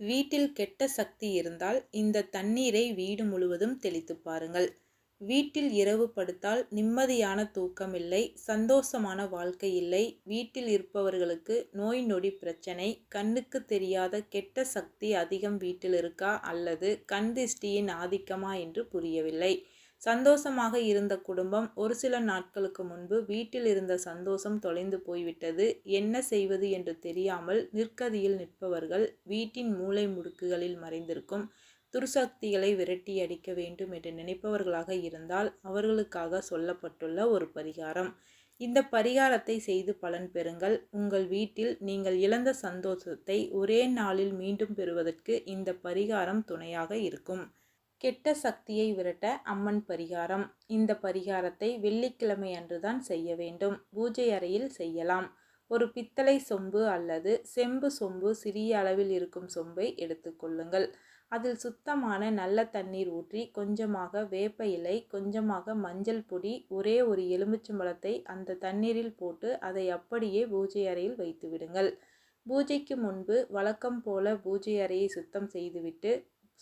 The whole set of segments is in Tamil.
வீட்டில் கெட்ட சக்தி இருந்தால் இந்த தண்ணீரை வீடு முழுவதும் தெளித்து பாருங்கள். வீட்டில் இரவு படுத்தால் நிம்மதியான தூக்கம் இல்லை சந்தோஷமான வாழ்க்கை இல்லை. வீட்டில் இருப்பவர்களுக்கு நோய் நொடி பிரச்சனை கண்ணுக்கு தெரியாத கெட்ட சக்தி அதிகம் வீட்டில் இருக்கா அல்லது கண் திஷ்டியின் ஆதிக்கமா என்று புரியவில்லை. சந்தோஷமாக இருந்த குடும்பம் ஒரு சில நாட்களுக்கு முன்பு வீட்டில் இருந்த சந்தோஷம் தொலைந்து போய்விட்டது. என்ன செய்வது என்று தெரியாமல் நிற்கதியில் நிற்பவர்கள் வீட்டின் மூலை முடுக்குகளில் மறைந்திருக்கும் துர்சக்திகளை விரட்டி அடிக்க வேண்டும் என்று நினைப்பவர்களாக இருந்தால் அவர்களுக்காக சொல்லப்பட்டுள்ள ஒரு பரிகாரம். இந்த பரிகாரத்தை செய்து பலன் பெறுங்கள். உங்கள் வீட்டில் நீங்கள் இழந்த சந்தோஷத்தை ஒரே நாளில் மீண்டும் பெறுவதற்கு இந்த பரிகாரம் துணையாக இருக்கும். கெட்ட சக்தியை விரட்ட அம்மன் பரிகாரம். இந்த பரிகாரத்தை வெள்ளிக்கிழமை அன்றுதான் செய்ய வேண்டும். பூஜை அறையில் செய்யலாம். ஒரு பித்தளை சொம்பு அல்லது செம்பு சொம்பு சிறிய அளவில் இருக்கும் சொம்பை எடுத்துக்கொள்ளுங்கள் அதில் சுத்தமான நல்ல தண்ணீர் ஊற்றி கொஞ்சமாக வேப்ப இலை கொஞ்சமாக மஞ்சள் பொடி ஒரே ஒரு எலுமிச்சம்பழத்தை அந்த தண்ணீரில் போட்டு அதை அப்படியே பூஜை அறையில் வைத்து விடுங்கள். பூஜைக்கு முன்பு வழக்கம் போல பூஜை அறையை சுத்தம் செய்துவிட்டு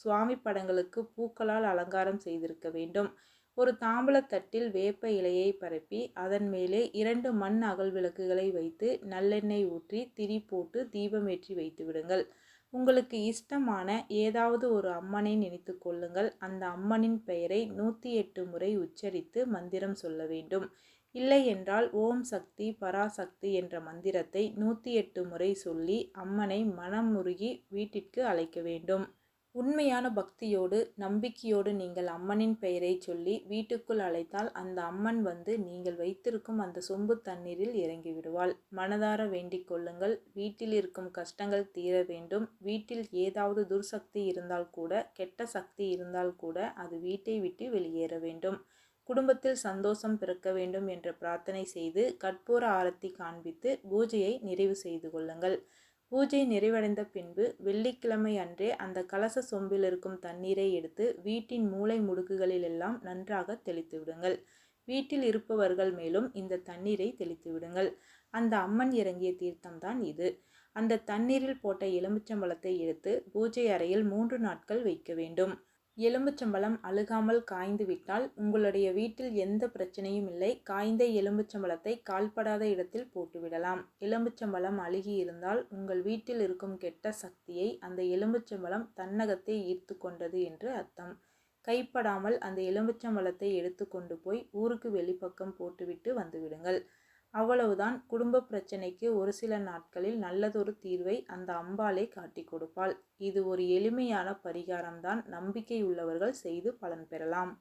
சுவாமி படங்களுக்கு பூக்களால் அலங்காரம் செய்திருக்க வேண்டும். ஒரு தாம்பலத்தட்டில் வேப்ப இலையை பரப்பி அதன் மேலே இரண்டு மண் அகல் விளக்குகளை வைத்து நல்லெண்ணெய் ஊற்றி திரி போட்டு தீபமேற்றி வைத்து விடுங்கள். உங்களுக்கு இஷ்டமான ஏதாவது ஒரு அம்மனை நினைத்து கொள்ளுங்கள். அந்த அம்மனின் பெயரை நூற்றி எட்டு முறை உச்சரித்து மந்திரம் சொல்ல வேண்டும். இல்லை என்றால் ஓம் சக்தி பராசக்தி என்ற மந்திரத்தை நூற்றி எட்டு முறை சொல்லி அம்மனை மனம் முருகி வீட்டிற்கு அழைக்க வேண்டும். உண்மையான பக்தியோடு நம்பிக்கையோடு நீங்கள் அம்மனின் பெயரை சொல்லி வீட்டுக்குள் அழைத்தால் அந்த அம்மன் வந்து நீங்கள் வைத்திருக்கும் அந்த சொம்பு தண்ணீரில் இறங்கி விடுவாள் மனதார வேண்டிக் கொள்ளுங்கள். வீட்டில் இருக்கும் கஷ்டங்கள் தீர வேண்டும். வீட்டில் ஏதாவது துர்சக்தி இருந்தால் கூட கெட்ட சக்தி இருந்தால் கூட அது வீட்டை விட்டு வெளியேற வேண்டும். குடும்பத்தில் சந்தோஷம் பிறக்க வேண்டும் என்ற பிரார்த்தனை செய்து கற்பூர ஆரத்தி காண்பித்து பூஜையை நிறைவு செய்து கொள்ளுங்கள். பூஜை நிறைவடைந்த பின்பு வெள்ளிக்கிழமை அன்றே அந்த கலச சொம்பில் இருக்கும் தண்ணீரை எடுத்து வீட்டின் மூளை முடுக்குகளில் எல்லாம் நன்றாக தெளித்து விடுங்கள். வீட்டில் இருப்பவர்கள் மேலும் இந்த தண்ணீரை தெளித்து விடுங்கள். அந்த அம்மன் இறங்கிய தீர்த்தம்தான் இது. அந்த தண்ணீரில் போட்ட எலுமிச்சம்பழத்தை எடுத்து பூஜை அறையில் மூன்று நாட்கள் வைக்க வேண்டும். எலும்புச்சம்பழம் அழுகாமல் காய்ந்து விட்டால் உங்களுடைய வீட்டில் எந்த பிரச்சனையும் இல்லை. காய்ந்த எலும்புச்சம்பழத்தை கால்படாத இடத்தில் போட்டுவிடலாம். எலும்புச்சம்பழம் அழுகி இருந்தால் உங்கள் வீட்டில் இருக்கும் கெட்ட சக்தியை அந்த எலும்புச்சம்பழம் தன்னகத்தை ஈர்த்து கொண்டது என்று அர்த்தம். கைப்படாமல் அந்த எலும்புச்சம்பழத்தை எடுத்து கொண்டு போய் ஊருக்கு வெளிப்பக்கம் போட்டுவிட்டு வந்துவிடுங்கள். அவ்வளவுதான் குடும்ப பிரச்சனைக்கு ஒரு சில நாட்களில் நல்லதொரு தீர்வை அந்த அம்பாளே காட்டி கொடுப்பாள். இது ஒரு எளிமையான பரிகாரம்தான் நம்பிக்கை உள்ளவர்கள் செய்து பலன் பெறலாம்.